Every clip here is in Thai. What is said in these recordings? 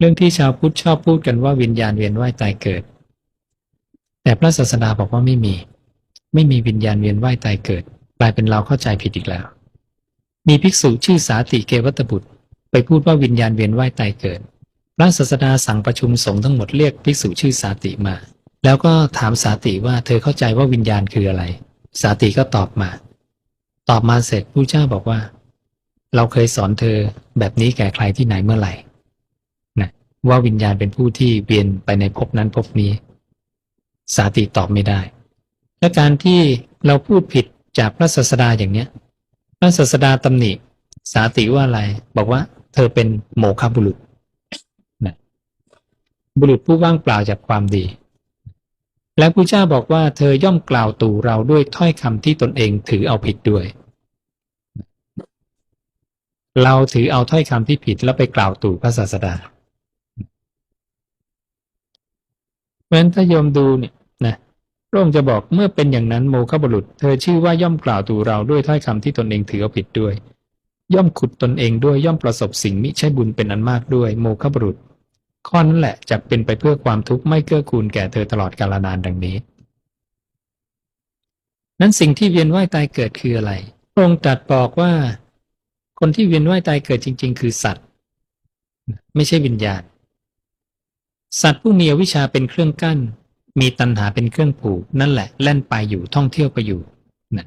เรื่องที่ชาวพุทธชอบพูดกันว่าวิญญาณเวียนว่ายตายเกิด แต่พระศาสดาบอกว่าไม่มี ไม่มีวิญญาณเวียนว่ายตายเกิดกลายเป็นเราเข้าใจผิดอีกแล้ว มีภิกษุชื่อสาติเกวัตบุตร ไปพูดว่าวิญญาณเวียนว่ายตายเกิด พระศาสดาสั่งประชุมสงฆ์ทั้งหมดเรียกภิกษุชื่อสาติมา แล้วก็ถามสาติว่าเธอเข้าใจว่าวิญญาณคืออะไร สาติก็ตอบมา ตอบมาเสร็จผู้เจ้าบอกว่า เราเคยสอนเธอแบบนี้แก่ใครที่ไหนเมื่อไหร่ ว่าวิญญาณเป็นผู้ที่เวียนไปในภพนั้นภพนี้ สาติตอบไม่ได้ และการที่เราพูดผิดจากพระศาสดาอย่างเนี้ย พระศาสดาตำหนิ สาติว่าอะไร บอกว่า เธอเป็นโมฆะบุรุษนะบุรุษผู้ว่างเปล่าจากความดี และพระเจ้าบอกว่าเธอย่อมกล่าวตู่เราด้วยถ้อยคำที่ตนเองถือเอาผิดด้วย เราถือเอาถ้อยคำที่ผิดแล้วไปกล่าวตู่พระศาสดา เพราะฉะนั้นถ้าโยมดูเนี่ยนะพระองค์จะบอกเมื่อเป็นอย่างนั้นโมฆะบุรุษ เธอชื่อว่าย่อมกล่าวตู่เราด้วยถ้อยคำที่ตนเองถือเอาผิดด้วย ย่อมขุดตนเองด้วยย่อมประสบสิ่งมิใช่บุญเป็นอันมากด้วย โมฆะบุรุษ ข้อนั้นแหละจะเป็นไปเพื่อความทุกข์ไม่เกื้อกูลแก่เธอตลอดกาลนานดังนี้ นั้นสิ่งที่เวียนว่ายตายเกิดคืออะไรพระองค์ตรัสบอกว่า คนที่เวียนว่ายตายเกิดจริง ๆ คือสัตว์ ไม่ใช่วิญญาณ สัตว์ผู้มีอวิชชาเป็นเครื่องกั้น มีตัณหาเป็นเครื่องผูก นั่นแหละแล่นไปอยู่ท่องเที่ยวไปอยู่นะ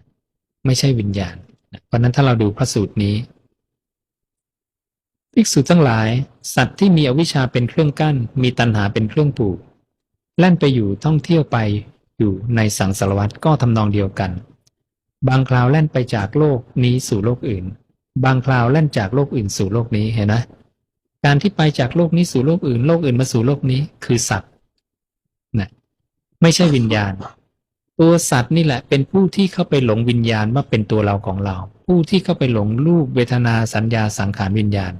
ไม่ใช่วิญญาณนะเพราะนั้นถ้าเราดูพระสูตรนี้ภิกษุทั้งหลาย สัตว์ที่มีอวิชชาเป็นเครื่องกั้น มีตัณหาเป็นเครื่องผูก แล่นไปอยู่ท่องเที่ยวไปอยู่ในสังสารวัฏก็ทำนองเดียวกัน บางคราวแล่นไปจากโลกนี้สู่โลกอื่น บางคราวแล่นจากโลกอื่นสู่โลกนี้เห็นไหม การที่ไปจากโลกนี้สู่โลกอื่น โลกอื่นมาสู่โลกนี้ คือสัตว์นะไม่ใช่วิญญาณ ตัวสัตว์นี่แหละ เป็นผู้ที่เข้าไปหลงวิญญาณว่าเป็นตัวเราของเรา ผู้ที่เข้าไปหลงรูปเวทนาสัญญาสังขารวิญญาณ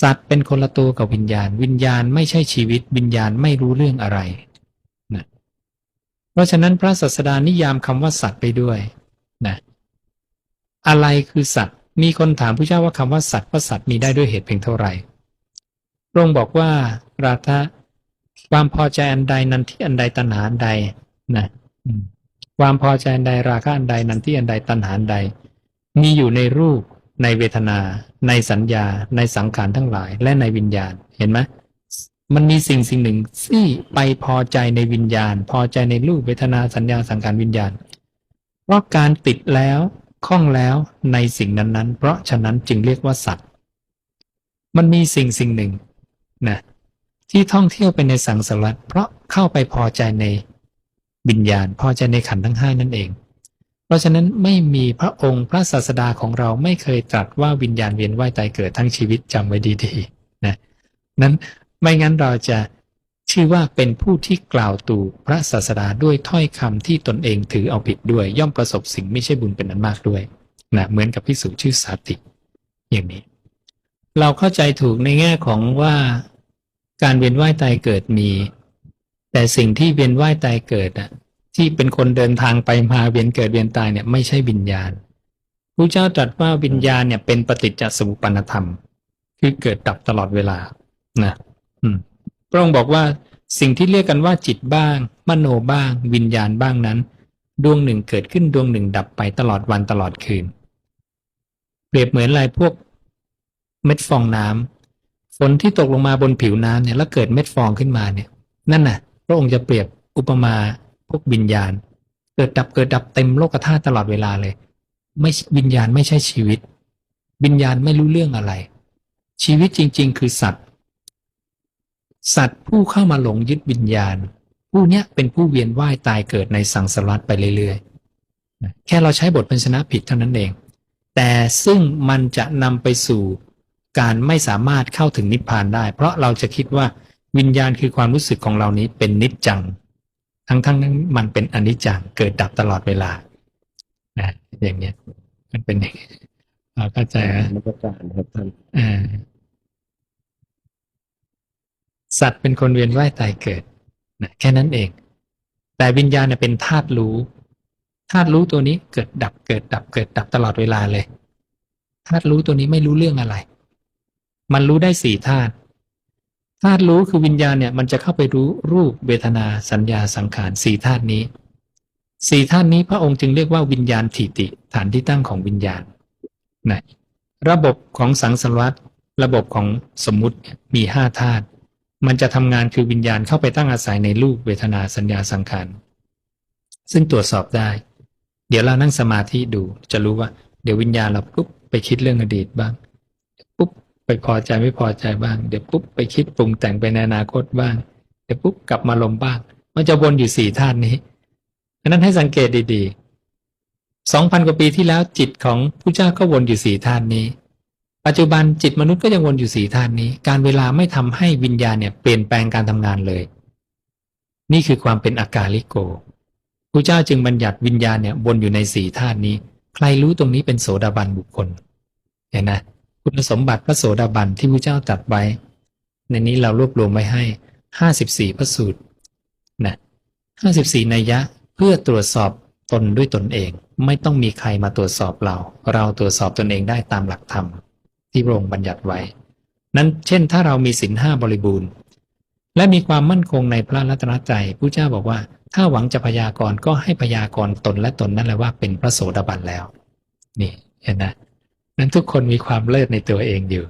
สัตว์เป็นคนละตัวกับวิญญาณ วิญญาณไม่ใช่ชีวิต วิญญาณไม่รู้เรื่องอะไรนะเพราะฉะนั้นพระศาสดานิยามคำว่าสัตว์ไปด้วยนะอะไรคือสัตว์ มีคนถามพระเจ้าว่าคำว่าสัตว์ว่าสัตว์มีได้ด้วยเหตุเพียงเท่าไหร่พระองค์บอกว่าราธะความพอใจอันใดนันที่อันใดตัณหาอันใดนะความพอใจอันใดราคะอันใดนันที่อันใดตัณหาอันใด มีอยู่ในรูปในเวทนา ในสัญญา ในสังขารทั้งหลาย และในวิญญาณเห็นไหมมันมีสิ่งสิ่งหนึ่งที่ไปพอใจในวิญญาณ พอใจในรูปเวทนาสัญญาสังขารวิญญาณเพราะการติดแล้ว คล้องแล้วในสิ่งนั้นๆ เพราะฉะนั้นจึงเรียกว่าสัตว์ มันมีสิ่งสิ่งหนึ่งนะที่ท่องเที่ยวไปในสังสารวัฏเพราะเข้าไปพอใจในวิญญาณ พอใจในขันธ์ทั้งห้านั่นเอง เพราะฉะนั้นไม่มีพระองค์พระศาสดาของเราไม่เคยตรัสว่าวิญญาณเวียนว่ายตายเกิดทั้งชีวิตจำไว้ดีๆนะนั้นไม่งั้นเราจะ ชื่อว่าเป็นผู้ที่กล่าวตู่พระศาสดาด้วยถ้อยคำที่ตนเองถือเอาผิดด้วย ย่อมประสบสิ่งไม่ใช่บุญเป็นอันมากด้วยนะเหมือนกับพิสูจชื่อสาติอย่างนี้ เราเข้าใจถูกในแง่ของว่าการเวียนว่ายตายเกิดมี แต่สิ่งที่เวียนว่ายตายเกิดอะที่เป็นคนเดินทางไปมาเวียนเกิดเวียนตายเนี่ยไม่ใช่วิญญาณพระเจ้าตรัสว่าวิญญาณเนี่ยเป็นปฏิจจสมุปปนธรรม คือเกิดดับตลอดเวลานะ อืม ระองค์บอกว่าสิ่งที่เรียกกันว่าจิตบ้าง มโนบ้าง วิญญาณบ้างนั้น ดวงหนึ่งเกิดขึ้นดวงหนึ่งดับไปตลอดวันตลอดคืน เปรียบเหมือนอะไรพวก เม็ดฟองน้ำฝนที่ตกลงมาบนผิวน้ำเนี่ยแล้วเกิดเม็ดฟองขึ้นมาเนี่ยนั่นน่ะ พระองค์จะเปรียบอุปมาพวกวิญญาณ เกิดดับเกิดดับเต็มโลกธาตุตลอดเวลาเลย ไม่วิญญาณไม่ใช่ชีวิต วิญญาณไม่รู้เรื่องอะไร ชีวิตจริง ๆ คือสัตว์ สัตว์ผู้เข้ามาหลงยึดวิญญาณ ผู้เนี้ยเป็นผู้เวียนว่ายตายเกิดในสังสารวัฏไปเรื่อยๆ แค่เราใช้บทพันชนะผิดเท่านั้นเอง แต่ซึ่งมันจะนำไปสู่การไม่สามารถเข้าถึงนิพพานได้ เพราะเราจะคิดว่าวิญญาณคือความรู้สึกของเรานี้เป็นนิจจัง ทั้งๆนั้นมันเป็นอนิจจังเกิดดับตลอดเวลานะอย่างเนี้ยมันเป็นอย่างนี้เราเข้าใจไหมนักการครับท่านอ่า สัตว์เป็นคนเวียนว่ายตายเกิดนะแค่นั้นเอง แต่วิญญาณเนี่ยเป็นธาตุรู้ธาตุรู้ตัวนี้เกิดดับเกิดดับเกิดดับตลอดเวลาเลยธาตุรู้ตัวนี้ไม่รู้เรื่องอะไร มันรู้ได้สี่ธาตุธาตุรู้คือวิญญาณเนี่ยมันจะเข้าไปรู้รูปเวทนาสัญญาสังขารสี่ธาตุนี้สี่ธาตุนี้พระองค์จึงเรียกว่าวิญญาณถิติฐานที่ตั้งของวิญญาณนะระบบของสังสารวัตรระบบของสมมุติมีห้าธาตุ มันจะทำงานคือวิญญาณเข้าไปตั้งอาศัยในรูปเวทนาสัญญาสังขารซึ่งตรวจสอบได้ เดี๋ยวเรานั่งสมาธิดู จะรู้ว่า เดี๋ยววิญญาณเราปุ๊บไปคิดเรื่องอดีตบ้างปุ๊บไปพอใจไม่พอใจบ้าง เดี๋ยวปุ๊บไปคิดปรุงแต่งไปในอนาคตบ้าง เดี๋ยวปุ๊บกลับมาลมบ้าง มันจะวนอยู่สี่ธาตุนี้ดังนั้นให้สังเกตดีๆสองพันกว่าปีที่แล้วจิตของผู้เจ้าก็วนอยู่สี่ธาตุนี้ ปัจจุบันจิตมนุษย์ก็ยังวนอยู่สี่ธาตุนี้ การเวลาไม่ทำให้วิญญาณเนี่ยเปลี่ยนแปลงการทำงานเลย นี่คือความเป็นอากาลิโกพระเจ้าจึงบัญญัติวิญญาณเนี่ยวนอยู่ในสี่ธาตุนี้ ใครรู้ตรงนี้เป็นโสดาบันบุคคล เห็นนะคุณสมบัติพระโสดาบันที่พระเจ้าตัดไว้ ในนี้เรารวบรวมไว้ให้ห้าสิบสี่พระสูตรนะห้าสิบสี่นัยยะเพื่อตรวจสอบตนด้วยตนเอง ไม่ต้องมีใครมาตรวจสอบเรา เราตรวจสอบตนเองได้ตามหลักธรรม ที่พระองค์บัญญัติไว้ นั้นเช่นถ้าเรามีศีลห้าบริบูรณ์ และมีความมั่นคงในพระรัตนตรัยพระเจ้าบอกว่า ถ้าหวังจะพยากรณ์ก็ให้พยากรณ์ตนและตนนั่นแหละว่าเป็นพระโสดาบันแล้ว นี่เห็นนะนั้นทุกคนมีความเลิศในตัวเองอยู่